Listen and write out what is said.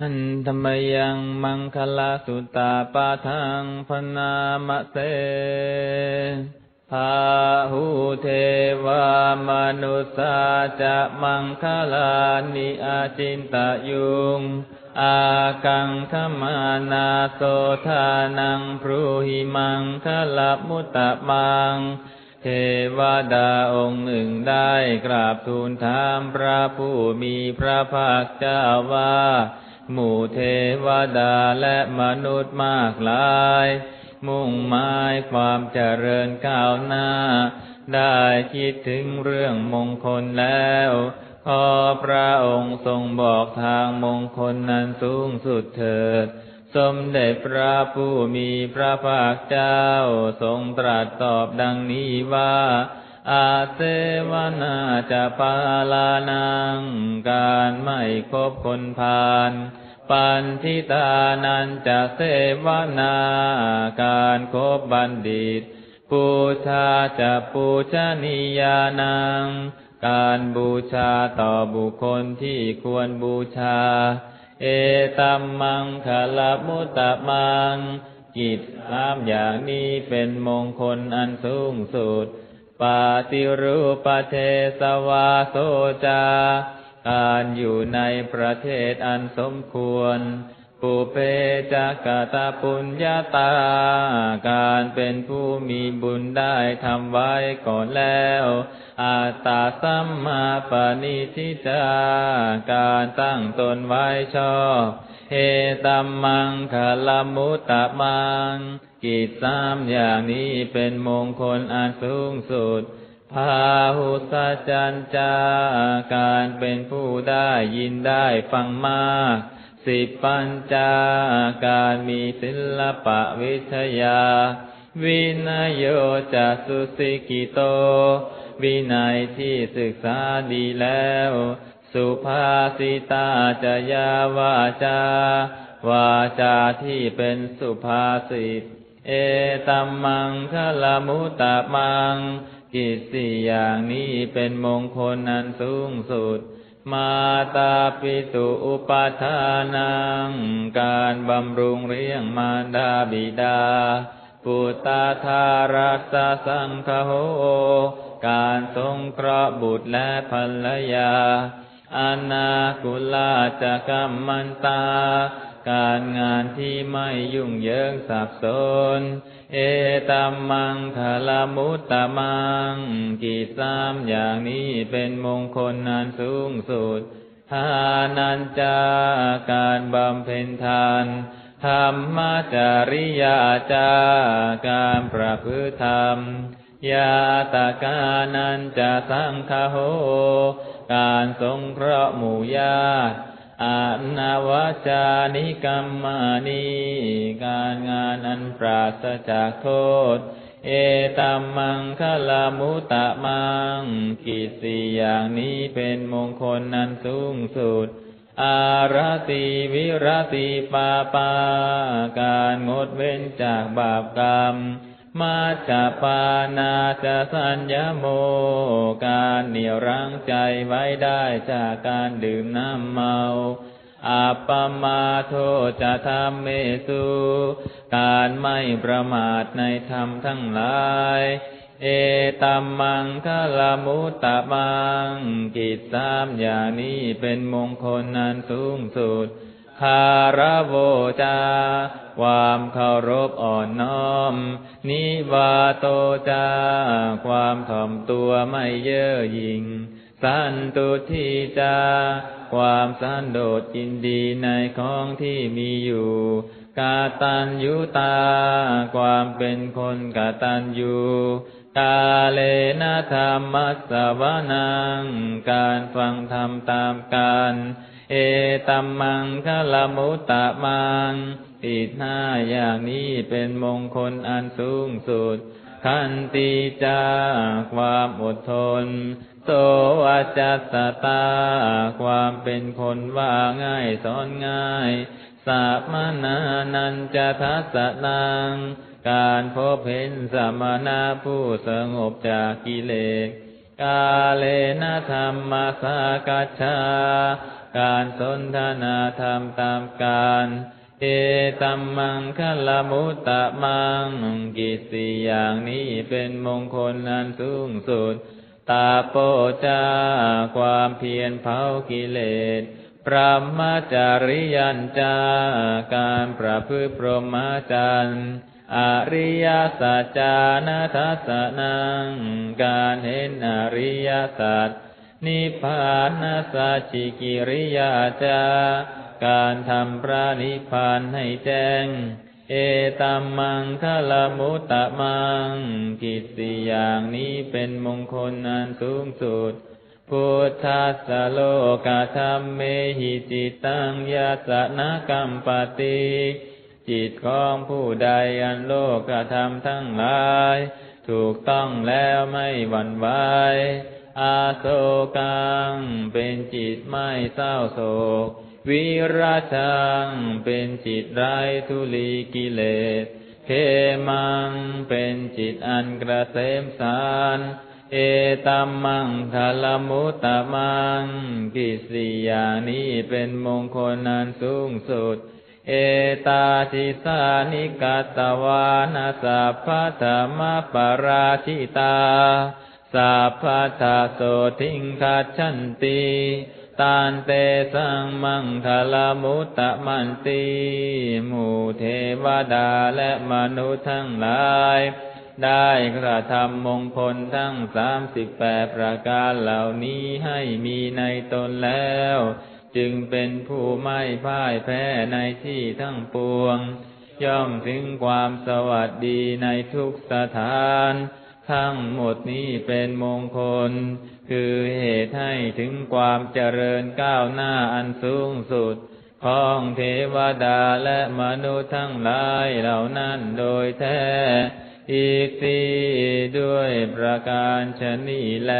หันธรรมยังมังคลาสุตตาปาทังพนามะเสพาหูเทวามนุสาจะมังคลานิอาจินตยุง อากังขมานาโสทานังพรูหิมังคลมุตตะมัง เทวดาองค์หนึ่งได้กราบทูลถามพระผู้มีพระภาคเจ้าว่า หมู่เทวดาและมนุษย์มากหลาย มุ่งหมายความเจริญก้าวหน้า ได้คิดถึงเรื่องมงคลแล้ว ขอพระองค์ทรงบอกทางมงคลนั้นสูงสุดเถิด สมเด็จพระผู้มีพระภาคเจ้าทรงตรัสตอบดังนี้ว่า อาเสวนาจะปาลานัง การไม่คบคนพาลปันทิตานันจะเสวนาการคบบัณฑิต ปูชาจะปูชนียานัง การบูชาต่อบุคคลที่ควรบูชา เอตัมมังคลมุตตะมัง กิจสามอย่างนี้เป็นมงคลอันสูงสุด ปาติรูปเทสวาโสจาการอยู่ในประเทศอันสมควร ปุเพจักตาปุญญาตา การเป็นผู้มีบุญได้ทำไว้ก่อนแล้ว อาตาสัมมาปณิทิจา การตั้งตนไว้ชอบ เฮตัมมังคลมุตตะมัง กิจสามอย่างนี้เป็นมงคลอันสูงสุด พาหุสัจจัญจาการเป็นผู้ได้ยินได้ฟังมาก สิปัญจาการมีศิลปะวิทยา วินโยจะสุสิกิโต วินัยที่ศึกษาดีแล้ว สุภาสิตาจยาวาจา วาจาที่เป็นสุภาษิต เอตัมมังคลมุตตะมัง กิจสี่อย่างนี้เป็นมงคลนันสูงสุด มาตาปิตุอุปาทานัง การบำรุงเลี้ยงมารดาบิดา ปุตตาธารัสสสังคโห การสงเคราะห์บุตรและภรรยา อนาคุลาจะกัมมันตา การงานที่ไม่ยุ่งเหยิงสับสน เอตัมมังคลมุตตมัง กิจสามอย่างนี้เป็นมงคลนันสูงสุดทานันจาการบำเพ็ญทานธรรมจริยาจาการประพฤติธรรม ยาตากานันจะสังคโห การสงเคราะห์หมู่ญาติอานาวจานิกรรมานีการงานอันปราศจากโทษ เอตัมมังคลามุตตะมัง กิจสี่อย่างนี้เป็นมงคลนันสูงสุด อารติวิรติปาปา การงดเว้นจากบาปกรรม มาจะปานาจะสัญญโม การเหนี่ยวรั้งใจไว้ได้จากการดื่มน้ำเมาอัปปมาโทจะทำเมสุ การไม่ประมาทในธรรมทั้งหลาย เอตัมมังคลมุตตะมัง กิจสามอย่างนี้เป็นมงคลนันสูงสุด คารโวจา ความเคารพอ่อนน้อม นิวาโตจา ความถ่อมตัวไม่เย่อหยิ่ง สันตุทีจา ความสันโดษยินดีในของที่มีอยู่ กาตัญยุตา ความเป็นคนกาตัญญูกาเลนะธรรมสสวนัง การฟังธรรมตามการ เอตัมมังคลมุตตะมังอีกห้าอย่างนี้เป็นมงคลอันสูงสุด ขันติจาความอดทน โสอาจัสตา ความเป็นคนว่าง่ายสอนง่ายสามนานันจะทัสนัง การพบเห็นสมณะผู้สงบจากกิเลส กาเลนะธรรมสากัจฉา การสนทนาธรรมตามการเอตัมมังคลมุตตะมังกิจสี่อย่างนี้เป็นมงคลนันสูงสุด ตาโปจาความเพียรเผากิเลสพระมจาริยัญจาการประพฤติพรหมจรรย์อริยสัจจานัทสสนังการเห็นอริยสัจ นิพพานาสัจิกิริยาจา การทำพระนิพพานให้แจ้ง เอตัมมังคลมุตตะมัง กิจสี่อย่างนี้เป็นมงคลอันสูงสุด พุทธัสสโลกาธรรมเมหิจิตตังยาสนะกัมปติจิตของผู้ใดอันโลกธรรมทั้งหลาย ถูกต้องแล้วไม่หวั่นไหว อาโศกัง เป็นจิตไม่เศร้าโศก วิราชัง เป็นจิตไร้ทุลีกิเลสเขมัง เป็นจิตอันกระเสมสารเอตัมมังคลมุตตะมัง กิสียานี้เป็นมงคลนันสูงสุด เอตาทิสานิกาตวานาสัพพะธรรมปราชิตา สัพพะทาโสทิงคัจฉันติตานเตสังมังคลมุตตะมันติหมู่เทวดาและมนุษย์ทั้งหลาย ได้กระทำมงคลทั้งสามสิบแปดประการเหล่านี้ให้มีในตนแล้ว จึงเป็นผู้ไม่พ่ายแพ้ในที่ทั้งปวง ย่อมถึงความสวัสดีในทุกสถาน ทั้งหมดนี้เป็นมงคล คือเหตุให้ถึงความเจริญก้าวหน้าอันสูงสุด ของเทวดาและมนุษย์ทั้งหลายเหล่านั้นโดยแท้ อีกทีด้วยประการชนีแล